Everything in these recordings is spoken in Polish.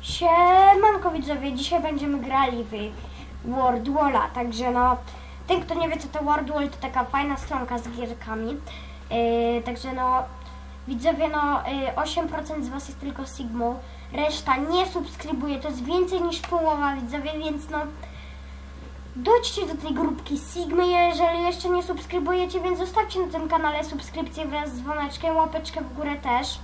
Siemanko widzowie, dzisiaj będziemy grali w World Walla, także no, ten kto nie wie co to World Wall to taka fajna stronka z gierkami, yy, także no, widzowie no, yy, 8% z was jest tylko Sigmą, reszta nie subskrybuje, to jest więcej niż połowa widzowie, więc no, dojdźcie do tej grupki Sigmy, jeżeli jeszcze nie subskrybujecie, więc zostawcie na tym kanale subskrypcję wraz z dzwoneczkiem, łapeczkę w górę też.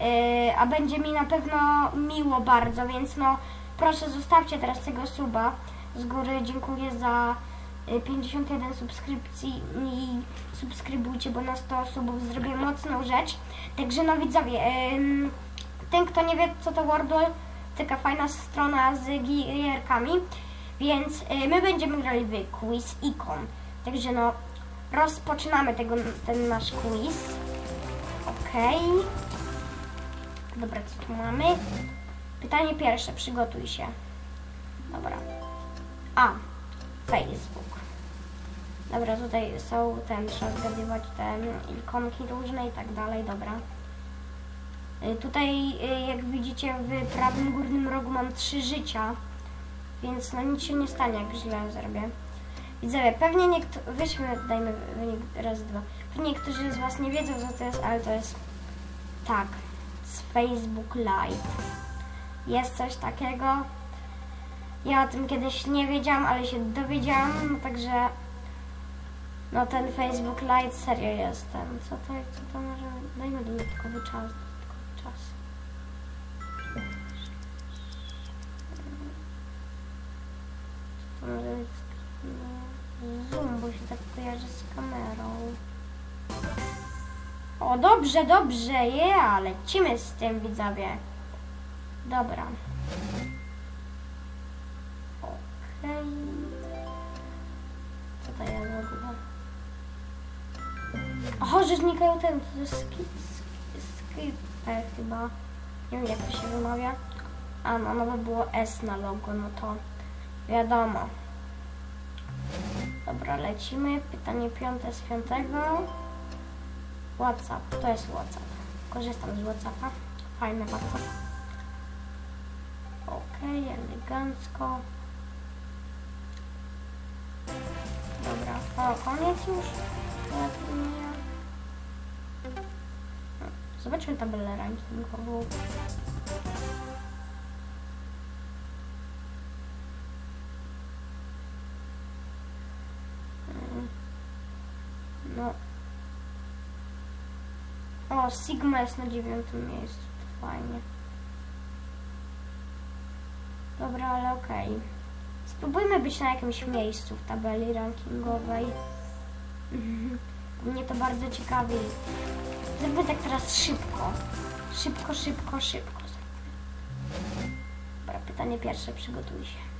Yy, a będzie mi na pewno miło bardzo, więc no proszę zostawcie teraz tego suba. Z góry dziękuję za y, 51 subskrypcji i subskrybujcie, bo na 100 subów zrobię mocną rzecz. Także no widzowie, ten kto nie wie co to Wordle, taka fajna strona z gierkami, więc y, my będziemy grali w quiz icon. Także no rozpoczynamy tego, ten nasz quiz. Okej. Dobra, co tu mamy? Pytanie pierwsze, przygotuj się. Dobra. A, Facebook. Dobra, tutaj są ten, trzeba zgadywać te ikonki różne i tak dalej, dobra. Y, Tutaj, y, jak widzicie, w prawym górnym rogu mam trzy życia, więc no nic się nie stanie, jak źle zrobię. Widzowie, pewnie niektórzy, weźmy, dajmy wynik raz, dwa. Pewnie niektórzy z Was nie wiedzą, co to jest, ale to jest tak, z Facebook Live. Jest coś takiego. Ja o tym kiedyś nie wiedziałam, ale się dowiedziałam, także no ten Facebook Live serio jestem. Co to, co to może... Dajmy dodatkowy czas, dodatkowy czas. O, dobrze, dobrze, ja, lecimy z tym, widzowie. Dobra. Okej. Co to jest w ogóle? O, że znikają ten, skip, skip, chyba. Nie wiem, jak to się wymawia. A, no, no było S na logo, no to wiadomo. Dobra, lecimy. Pytanie piąte z piątego. WhatsApp, to jest WhatsApp. Korzystam z WhatsAppa. Fajny WhatsApp. Okej, elegancko. Dobra, o, koniec już. Zobaczmy tabelę rankingową. Mm. No, Sigma jest na dziewiątym miejscu. To fajnie. Dobra, ale okej. Spróbujmy być na jakimś miejscu w tabeli rankingowej. Mnie to bardzo ciekawi. Zróbmy tak teraz szybko. Szybko, szybko, szybko. Dobra, pytanie pierwsze, przygotuj się.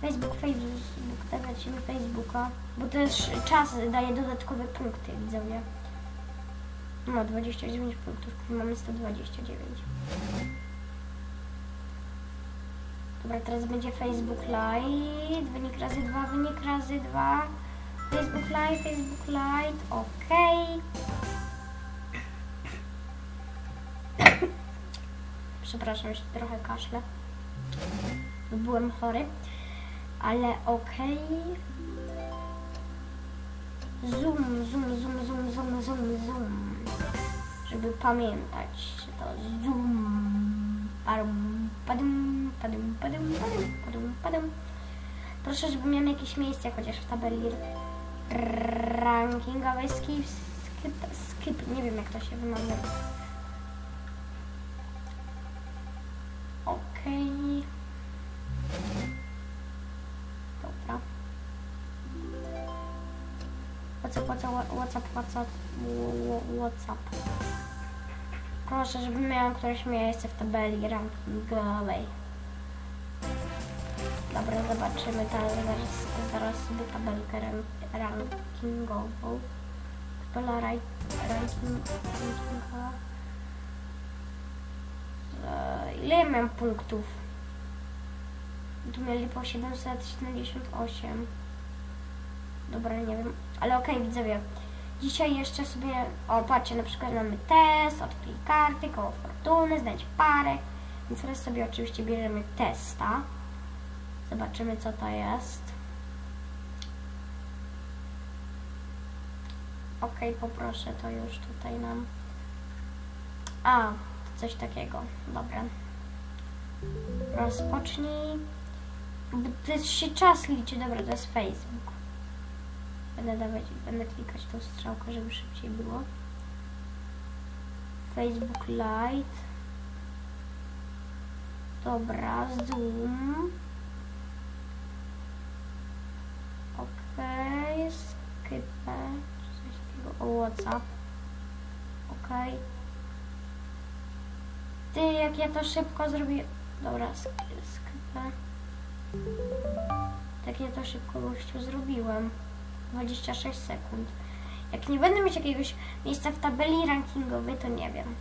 Facebook, Facebook, tak lecimy Facebooka, bo też czas daje dodatkowe punkty, widzowie. No, 29 punktów, mamy 129. Dobra, teraz będzie Facebook Live, wynik razy 2, wynik razy 2. Facebook Live, Facebook Live, okej. Przepraszam, jeszcze trochę kaszle. Byłem chory ale okej. Zoom, zoom, zoom, zoom, zoom, zoom, zoom. Żeby pamiętać, to zoom. Padum, padum, padum, padum, padum, padum, padum. Proszę, żeby miałem jakieś miejsce chociaż w tabeli rankingowej. Skip, skip, skip. Nie wiem jak to się wymawia. WhatsApp. Proszę, żebym miał któreś miejsce w tabeli rankingowej. Dobra, zobaczymy teraz, zaraz, sobie tabelkę ran, rankingową. Tabela rankingowa. Eee, Ile ja miałem punktów? Tu mieli po 778. Dobra, nie wiem. Ale okej, widzowie. Dzisiaj jeszcze sobie, o patrzcie, na przykład mamy test, odkryj karty, koło fortuny, znajdź parę. Więc teraz sobie oczywiście bierzemy testa. Zobaczymy co to jest. Ok, poproszę to już tutaj nam. A, coś takiego. Dobra. Rozpocznij. Bo To się czas liczy. Dobra, to jest Facebook. Będę dawać, będę klikać tą strzałkę, żeby szybciej było. Facebook Lite. Dobra, Zoom. Okej, Skype, czy coś takiego, o Whatsapp. Okej. Ty, jak ja to szybko zrobię... Dobra, sk- Skype. Tak ja to szybko gościu zrobiłem. 26 sekund. Jak nie będę mieć jakiegoś miejsca w tabeli rankingowej, to nie wiem.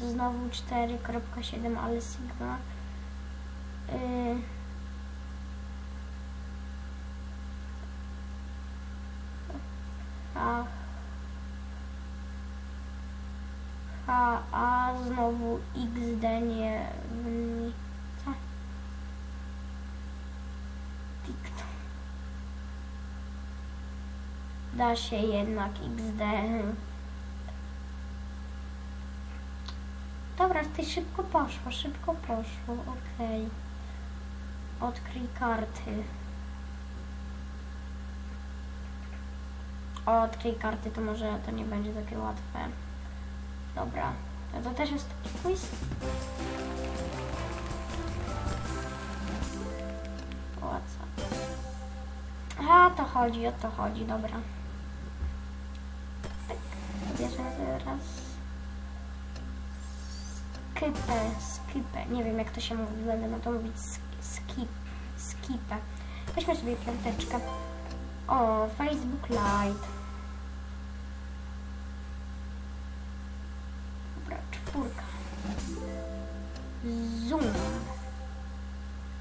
Znowu 4.7, ale Sigma. Yy. A. H, A, znowu XD, nie. mm, Co? TikTok. Da się jednak XD. Dobra, ty szybko poszło, szybko poszło, okej. Odkryj karty. Odkryj karty, to może to nie będzie takie łatwe. Dobra, to, to też jest taki quiz. WhatsApp. A, to chodzi, o to chodzi, dobra. Bierzemy teraz. Skipę, skipę. Nie wiem jak to się mówi, będę na to mówić sk- skip, skipę. Weźmy sobie piąteczkę. O, Facebook Lite. Dobra, czwórka. Zoom.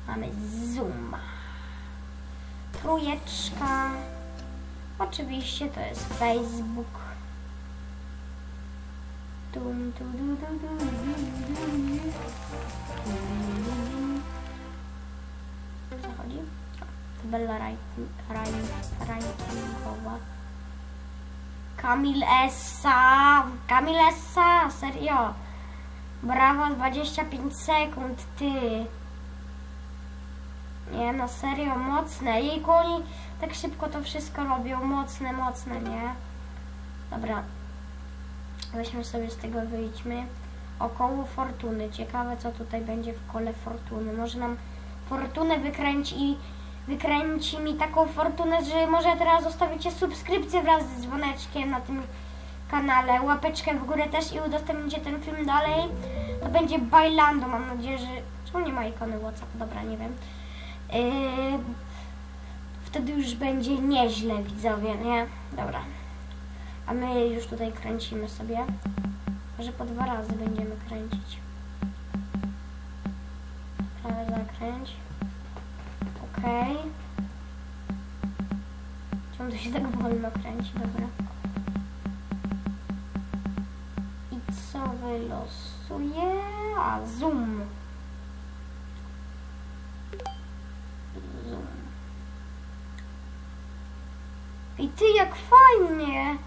Mamy Zoom. Trójeczka. Oczywiście to jest Facebook. Dum, du, du, rankingowa. Kamil Essa! Kamil Essa! Serio! Brawo, 25 sekund, ty! Nie no, serio, mocne. Jejku, oni tak szybko to wszystko robią. Mocne, mocne, nie? Dobra. Weźmy sobie z tego, wyjdźmy. Około fortuny. Ciekawe, co tutaj będzie w kole fortuny. Może nam fortunę wykręci i wykręci mi taką fortunę, że może teraz zostawicie subskrypcję wraz z dzwoneczkiem na tym kanale, łapeczkę w górę też i udostępnicie ten film dalej. To będzie Bailando, mam nadzieję, że... Czemu nie ma ikony WhatsApp? Dobra, nie wiem. Yy, wtedy już będzie nieźle, widzowie, nie? Dobra. A my już tutaj kręcimy sobie. Może po dwa razy będziemy kręcić. Prawie zakręć. Okej. Czemu to się tak wolno kręci? Dobra. I co wylosuje? A, zoom. Zoom. I ty jak fajnie!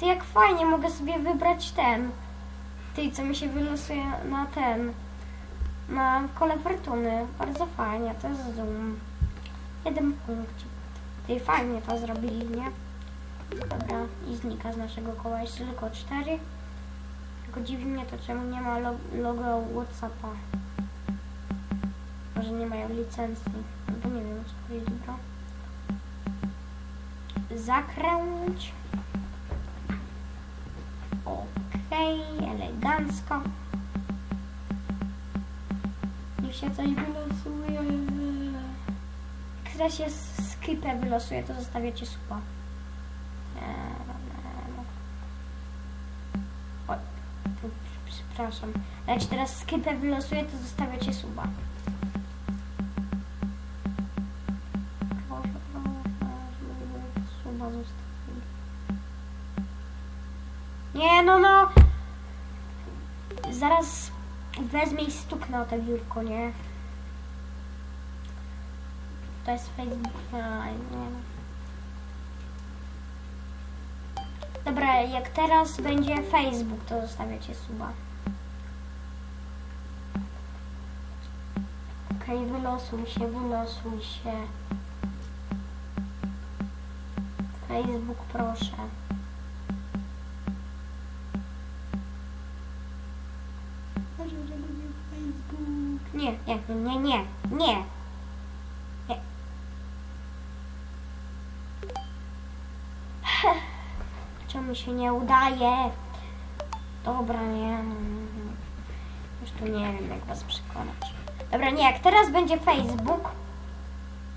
Ty jak fajnie, mogę sobie wybrać ten. Ty, co mi się wylosuje na ten. Na kole fortuny. Bardzo fajnie, to jest zoom. Jeden punkcik. Ty fajnie to zrobili, nie? Dobra, i znika z naszego koła jeszcze tylko cztery. Tylko dziwi mnie to, czemu nie ma lo- logo Whatsappa. Może nie mają licencji. Albo nie wiem, co chodzi, dobra. Zakręć. Okej, elegancko. Niech się coś wylosuje. Jak się skipę wylosuje, to zostawiacie supa. Oj, przepraszam. Jak się teraz skipę wylosuje, to zostawiacie suba. O to biurko, nie? To jest Facebook Live, nie? Dobra, jak teraz będzie Facebook, to zostawiacie suba. Okej, wylosuj się, wylosuj się. Facebook, proszę. Nie, nie, nie, nie, nie. Nie. Czemu się nie udaje? Dobra, nie. Już tu nie wiem, jak was przekonać. Dobra, nie, jak teraz będzie Facebook,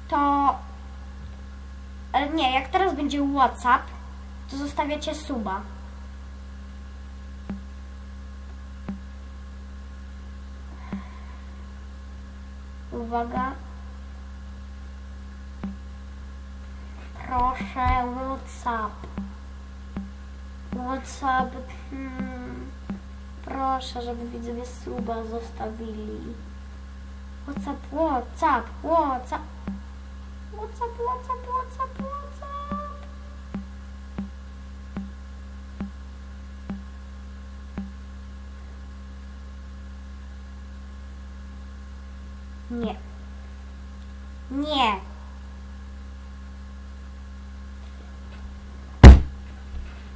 to... e, Nie, jak teraz będzie WhatsApp, to zostawiacie suba. Uwaga. Proszę, WhatsApp. WhatsApp. Hmm. Proszę, żeby widzowie suba zostawili. WhatsApp, WhatsApp, WhatsApp. WhatsApp, WhatsApp, WhatsApp. Nie. Nie.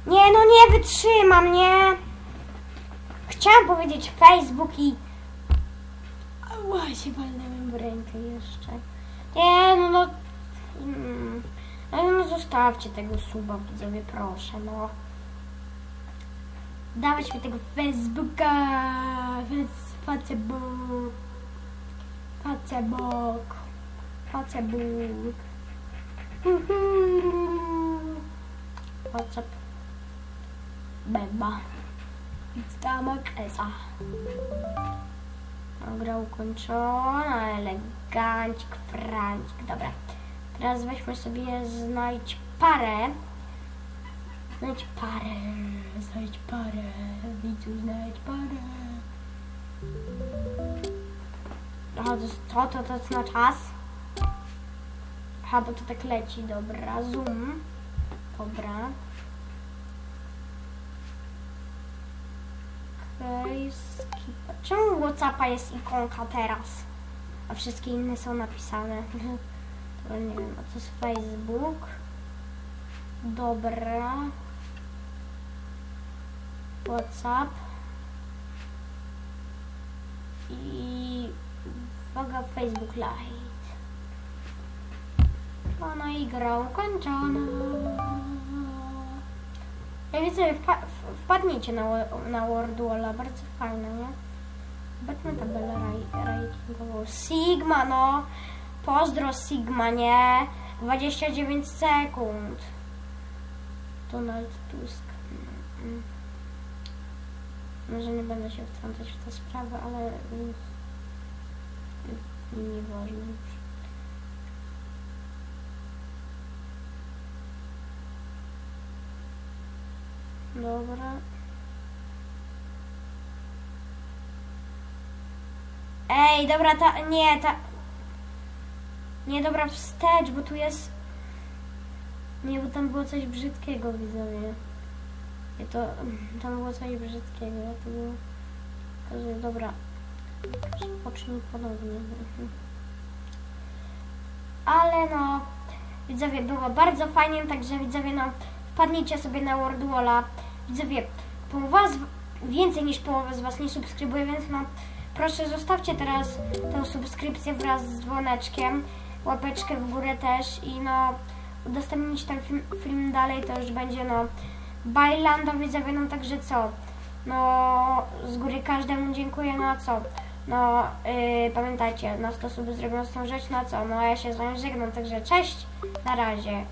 Nie, no nie wytrzymam, nie. Chciałam powiedzieć Facebook i... Ała, się walnąłem w rękę jeszcze. Nie, no, no... Mm. No, no zostawcie tego suba, widzowie, proszę, no. Dawać mi tego Facebooka, Face- Facebook, Facebook, Facebook. Mhm. WhatsApp. Beba. Stamak Esa. Gra ukończona, elegancik, francik. Dobra. Teraz weźmy sobie znajdź parę. Znajdź parę, znajdź parę, widzu, znajdź parę. Aha, to to, to, jest na czas. Aha, bo to tak leci, dobra, zoom. Dobra. Okej, skip. Czemu Whatsappa jest ikonka teraz? A wszystkie inne są napisane. To nie wiem, a to jest Facebook. Dobra. Whatsapp. I uwaga, Facebook Lite. O, no i gra ukończona. Ja widzę, wpa w- wpadnijcie na, na Wordwalla, bardzo fajne, nie? Zobaczmy tabelę raj- ratingową. Sigma, no! Pozdro Sigma, nie? 29 sekund. Donald Tusk. Mm, mm. Może nie będę się wtrącać w tę sprawę, ale... Nieważne już. Dobra. Ej, dobra, ta, nie, ta... Nie, dobra, wstecz, bo tu jest... Nie, bo tam było coś brzydkiego, widzowie. I to... Tam było coś brzydkiego, to było... Dobra. Pocznij ponownie. Mhm. Ale no... Widzowie, było bardzo fajnie, także widzowie, no... Wpadnijcie sobie na Wordwalla. Widzowie, połowa z, więcej niż połowa z Was nie subskrybuje, więc no proszę zostawcie teraz tę subskrypcję wraz z dzwoneczkiem, łapeczkę w górę też i no udostępnić ten film, film dalej, to już będzie no Bailando widzowie, no także co, no z góry każdemu dziękuję, no a co, no yy, pamiętajcie, no 100 subów zrobią tą rzecz, no a co, no ja się z wami żegnam, także cześć, na razie.